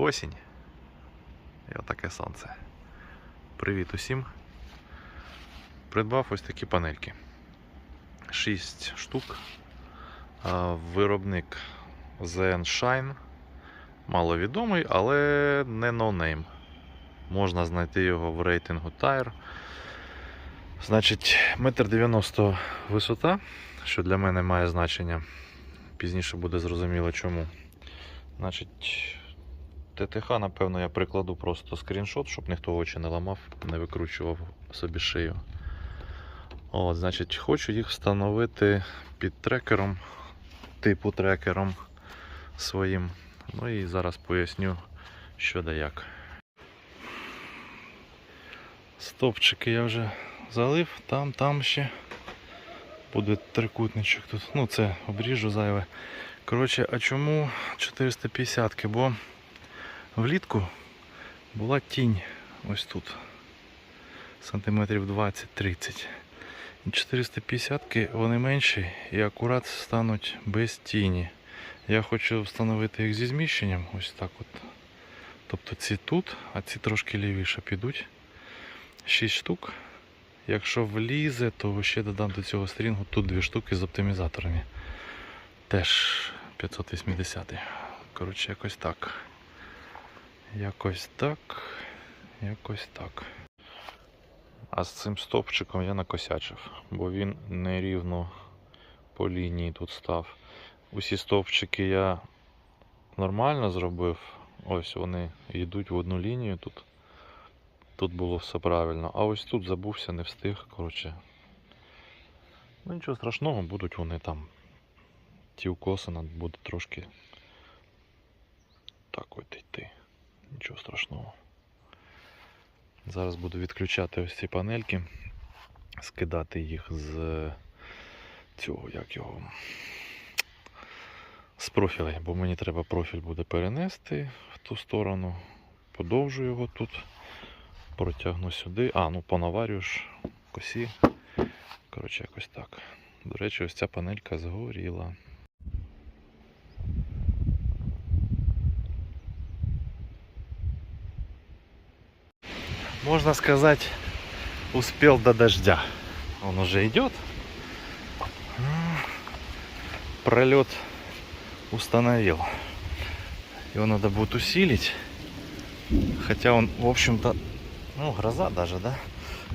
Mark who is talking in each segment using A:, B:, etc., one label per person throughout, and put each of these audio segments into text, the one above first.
A: Осінь. І отаке сонце. Привіт усім. Придбав ось такі панельки. 6 штук. Виробник ZN Shine. Маловідомий, але не ноунейм. Можна знайти його в рейтингу Tire. Значить, 1,90 м висота, що для мене має значення. Пізніше буде зрозуміло чому. Значить, ТТХ, напевно, я прикладу просто скріншот, щоб ніхто очі не ламав, не викручував собі шию. От, значить, хочу їх встановити під трекером, типу трекером своїм. Ну і зараз поясню, що да як. Стопчики я вже залив, там, там ще буде трикутничок тут. Ну, це обріжу зайве. Коротше, а чому 450 Бо влітку була тінь ось тут. Сантиметрів 20-30. І 450 вони менші і акурат стануть без тіні. Я хочу встановити їх зі зміщенням, ось так от. Тобто ці тут, а ці трошки лівіше підуть. 6 штук. Якщо влізе, то ще додам до цього стрінгу тут дві штуки з оптимізаторами. Теж 580. Коротше, якось так. Якось так. Якось так. А з цим стовпчиком я накосячив, бо він нерівно по лінії тут став. Усі стовпчики я нормально зробив. Ось вони йдуть в одну лінію тут. Тут було все правильно. А ось тут забувся, не встиг. Коротше. Ну нічого страшного, будуть вони там. Ті укоси нам буде трошки так от йти. Нічого страшного. Зараз буду відключати ось ці панельки, скидати їх з цього, як його. З профілей, бо мені треба профіль буде перенести в ту сторону. Подовжу його тут, протягну сюди. А, ну понаварю ж косі. Коротше, якось так. До речі, ось ця панелька згоріла. Можно сказать, успел до дождя. Он уже идет. Пролет установил. Его надо будет усилить. Хотя он, в общем-то, ну, гроза даже, да?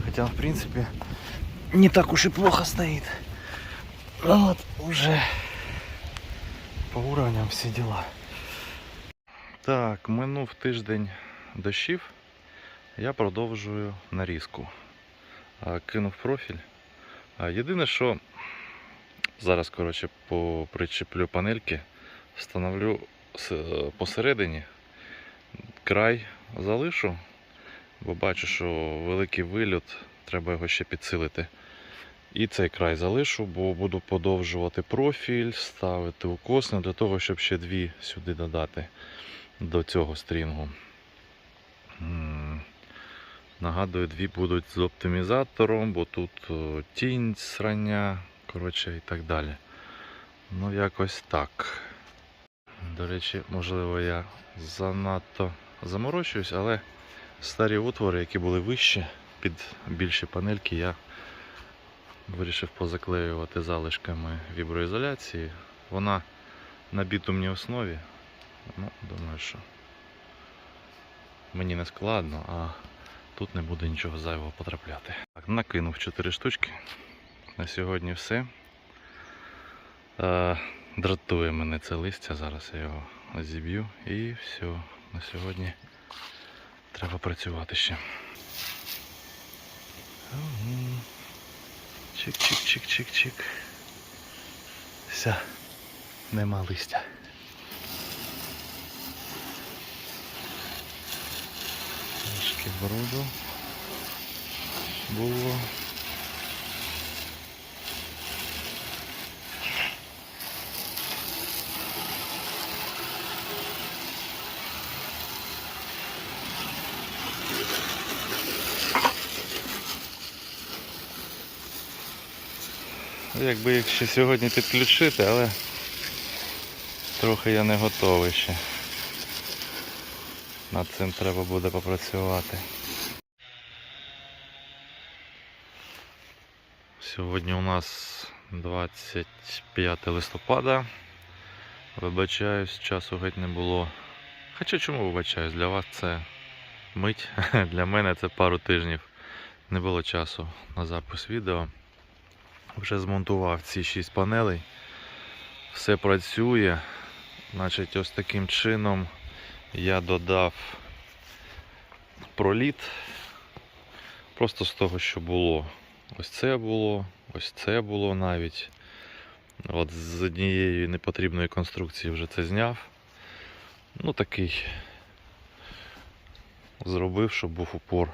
A: Хотя он, в принципе, не так уж и плохо стоит. Ну вот, уже по уровням всі діла. Так, минув тиждень дощів. Я продовжую нарізку. Кинув профіль. Єдине, що зараз коротше, попричеплю панельки, встановлю посередині, край залишу, бо бачу, що великий вильот, треба його ще підсилити. І цей край залишу, бо буду подовжувати профіль, ставити укосни для того, щоб ще дві сюди додати до цього стрінгу. Нагадую, дві будуть з оптимізатором, бо тут тінь срання, коротше і так далі. Ну, якось так. До речі, можливо, я занадто заморочуюсь, але старі отвори, які були вищі, під більші панельки, я вирішив позаклеювати залишками віброізоляції. Вона на бітумній основі. Ну, думаю, що мені не складно, а тут не буде нічого зайвого потрапляти. Так, накинув 4 штучки. На сьогодні все. Е, дратує мене це листя, зараз я його зіб'ю і все. На сьогодні треба працювати ще. Чик-чик-чик-чик-чик. Все, нема листя. Трошки бруду було. Якби їх ще сьогодні підключити, але трохи я не готовий ще. Над цим треба буде попрацювати. Сьогодні у нас 25 листопада. Вибачаюсь, часу геть не було. Хоча чому вибачаюсь? Для вас це мить, для мене це пару тижнів. Не було часу на запис відео. Вже змонтував ці 6 панелей. Все працює. Значить, ось таким чином я додав проліт. Просто з того, що було. Ось це було, ось це було навіть. От з однієї непотрібної конструкції вже це зняв. Ну такий зробив, щоб був упор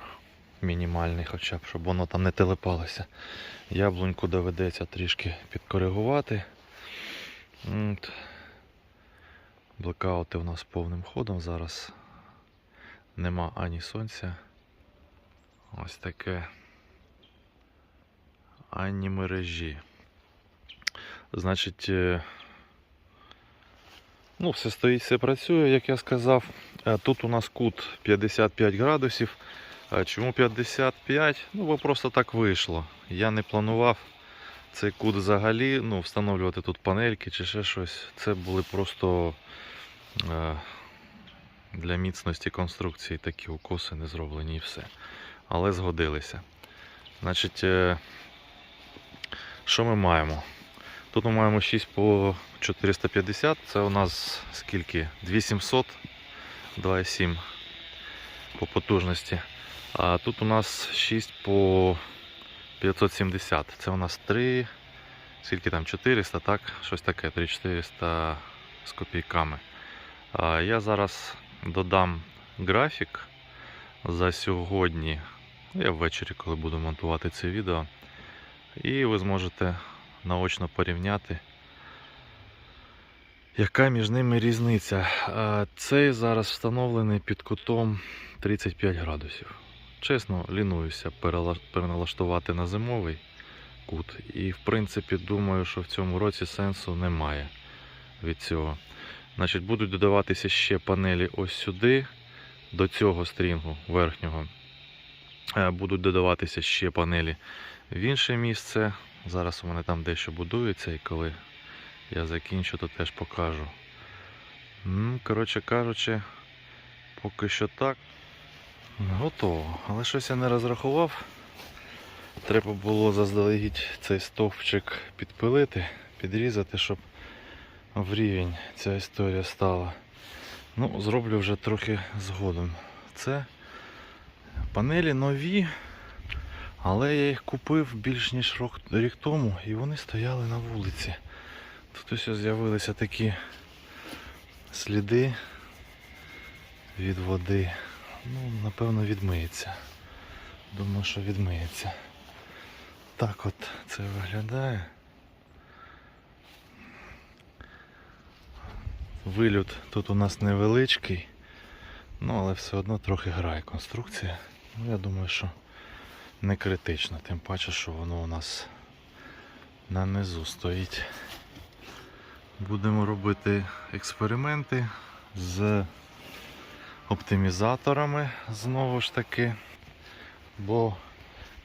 A: мінімальний, хоча б, щоб воно там не телепалося. Яблуньку доведеться трішки підкоригувати. От. Блекаути у нас повним ходом зараз. Нема ані сонця. Ось таке. Ані мережі. Значить, е, ну, все стоїть, все працює, як я сказав. Е, Тут у нас кут 55 градусів. Чому 55? Ну, бо просто так вийшло. Я не планував цей кут взагалі ну, встановлювати тут панельки чи ще щось. Це були просто для міцності конструкції такі укоси не зроблені і все. Але згодилися. Значить, е, що ми маємо? Тут ми маємо 6 по 450. Це у нас скільки? 2700, 2,7 по потужності. А тут у нас 6 по 570. Це у нас 3, скільки там 400, так? Щось таке, 3400 з копійками. Я зараз додам графік за сьогодні. Я ввечері, коли буду монтувати це відео. І ви зможете наочно порівняти, яка між ними різниця. Цей зараз встановлений під кутом 35 градусів. Чесно, лінуюся переналаштувати на зимовий кут. І в принципі думаю, що в цьому році сенсу немає від цього. Значить, будуть додаватися ще панелі ось сюди, до цього стрінгу верхнього. Е, Будуть додаватися ще панелі в інше місце. Зараз у мене там дещо будується, і коли я закінчу, то теж покажу. Коротше кажучи, поки що так. Готово. Але щось я не розрахував. Треба було заздалегідь цей стовпчик підпилити, підрізати, щоб в рівень ця історія стала. Ну, зроблю вже трохи згодом. Це панелі нові, але я їх купив більш ніж рік тому і вони стояли на вулиці. Тут ось з'явилися такі сліди від води. Ну, напевно, відмиється. Думаю, що відмиється. Так от це виглядає. Вильот тут у нас невеличкий, ну але все одно трохи грає конструкція. Ну, я думаю, що не критично, тим паче, що воно у нас на низу стоїть. Будемо робити експерименти з оптимізаторами знову ж таки. Бо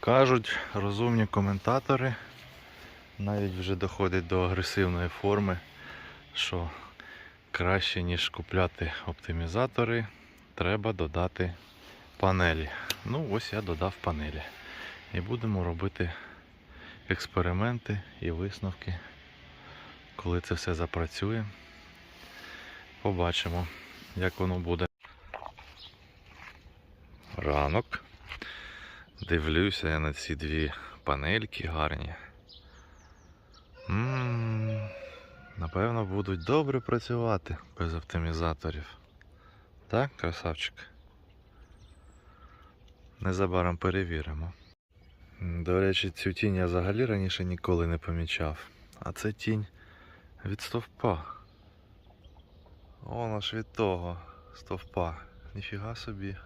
A: кажуть розумні коментатори, навіть вже доходять до агресивної форми, що краще, ніж купляти оптимізатори, треба додати панелі. Ну, ось я додав панелі. І будемо робити експерименти і висновки, коли це все запрацює. Побачимо, як воно буде. Ранок. Дивлюся я на ці дві панельки гарні. м напевно, будуть добре працювати без оптимізаторів. Так, красавчик? Незабаром перевіримо. До речі, цю тінь я взагалі раніше ніколи не помічав. А це тінь від стовпа. Воно ж від того стовпа. Ніфіга собі.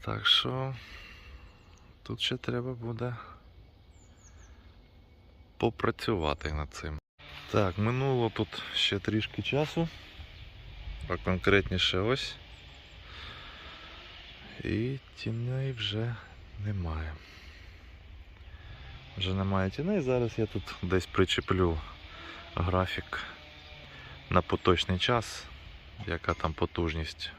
A: Так що тут ще треба буде попрацювати над цим. Так, минуло тут ще трішки часу, а конкретніше ось. І тіней вже немає. Вже немає тіней, зараз я тут десь причеплю графік на поточний час, яка там потужність